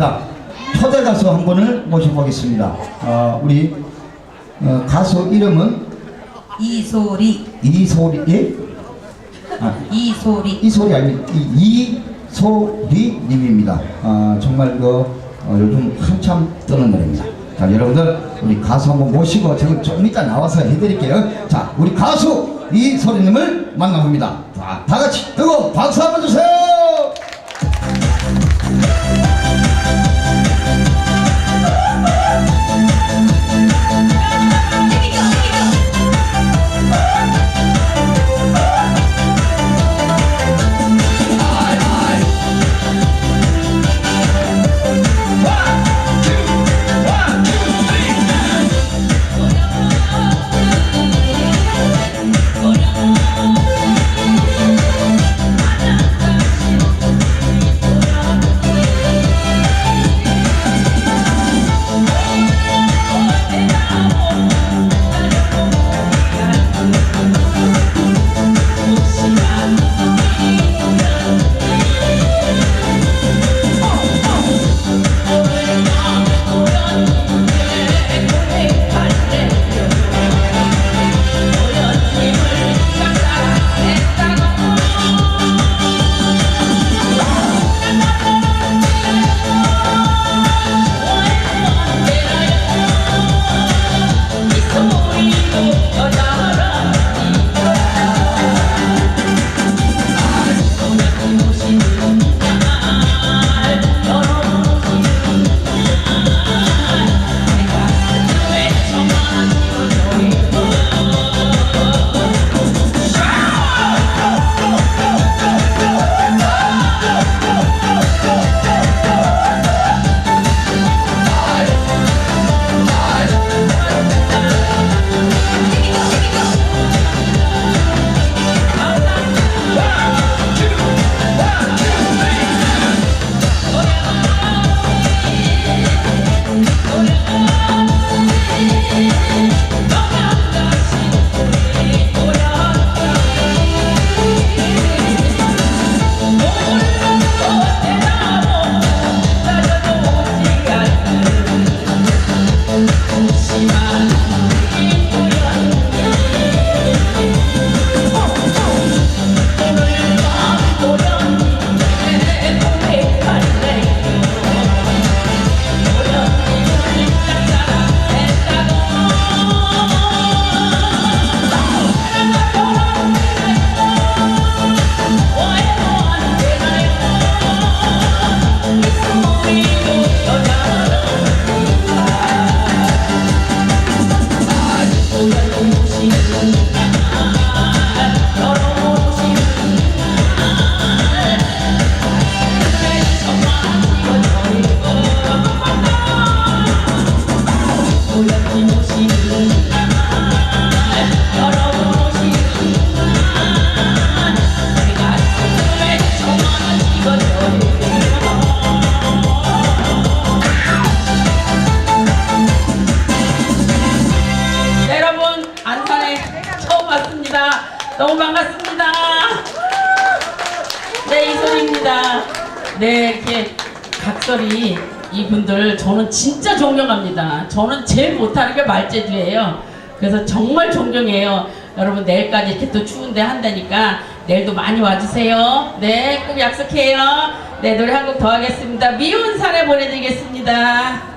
자, 초대 가수 한 분을 모셔보겠습니다. 어, 우리 어, 가수 이름은 이소리 이소리, 예? 아, 이소리 이소리 아니 이, 이소리 님입니다. 아, 정말 그 어, 요즘 한참 뜨는 노래입니다. 자, 여러분들 우리 가수 한번 모시고 저기 좀 이따 나와서 해드릴게요. 자, 우리 가수 이소리 님을 만나봅니다. 자, 다 같이 뜨거 박수 한번 주세요. 여러분 안산에 처음 왔습니다. 너무 반갑습니다. 네 이소리입니다. 네 이렇게 각설이 이분들 저는 진짜 존경합니다. 저는 제일 못하는 게 말재주예요. 그래서 정말 존경해요. 여러분 내일까지 이렇게 또 추운데 한다니까 내일도 많이 와주세요. 네 꼭 약속해요. 네 노래 한 곡 더 하겠습니다. 미운 사례 보내드리겠습니다.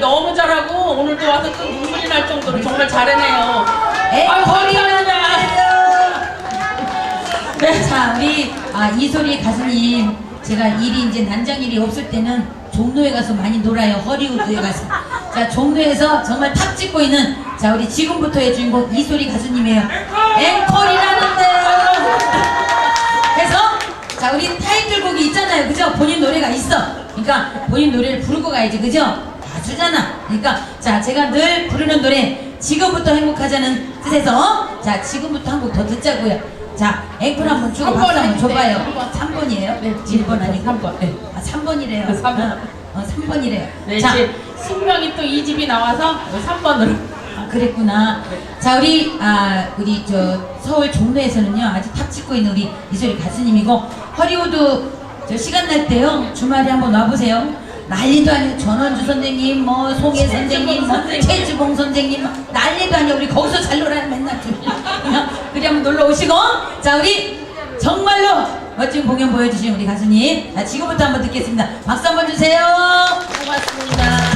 너무 잘하고 오늘도 와서 또 눈물이 날 정도로 정말 잘해내요. 아유 감사합니다. 네. 자, 우리 아, 이소리 가수님 제가 일이 이제 난장 일이 없을 때는 종로에 가서 많이 놀아요. 허리우드에 가서. 자, 종로에서 정말 탁 찍고 있는 자, 우리 지금부터의 주인공 이소리 가수님이에요. 앵콜이라는데요. 그래서 자, 우리 타이틀곡이 있잖아요. 그죠? 본인 노래가 있어. 그러니까 본인 노래를 부르고 가야지. 그죠? 가수잖아. 그러니까 자, 제가 늘 부르는 노래 지금부터 행복하자는 뜻에서 자, 지금부터 한 곡 더 듣자고요. 자, 앵콜 한번 주고 한 박수 번 한번. 줘봐요. 한 번. 3번이에요? 네, 1번 아니고 삼 번. 네. 아, 3번이래요. 네, 삼 번. 어, 3번이래요. 네, 자, 이제 숙명이 또 이 집이 나와서 3번으로. 아, 그랬구나. 자, 우리 아 우리 저 서울 종로에서는요 아주 탑 찍고 있는 우리 이소리 가수님이고 허리우드 저 시간 날 때요 주말에 한번 와보세요. 난리도 아니고 전원주 선생님, 뭐 송혜 선생님, 뭐. 최주봉 선생님 막 난리도 아니고 우리 거기서 잘 놀아요 맨날 그냥 그리 한번 놀러 오시고 자 우리 정말로 멋진 공연 보여주신 우리 가수님 자 지금부터 한번 듣겠습니다 박수 한번 주세요. 고맙습니다.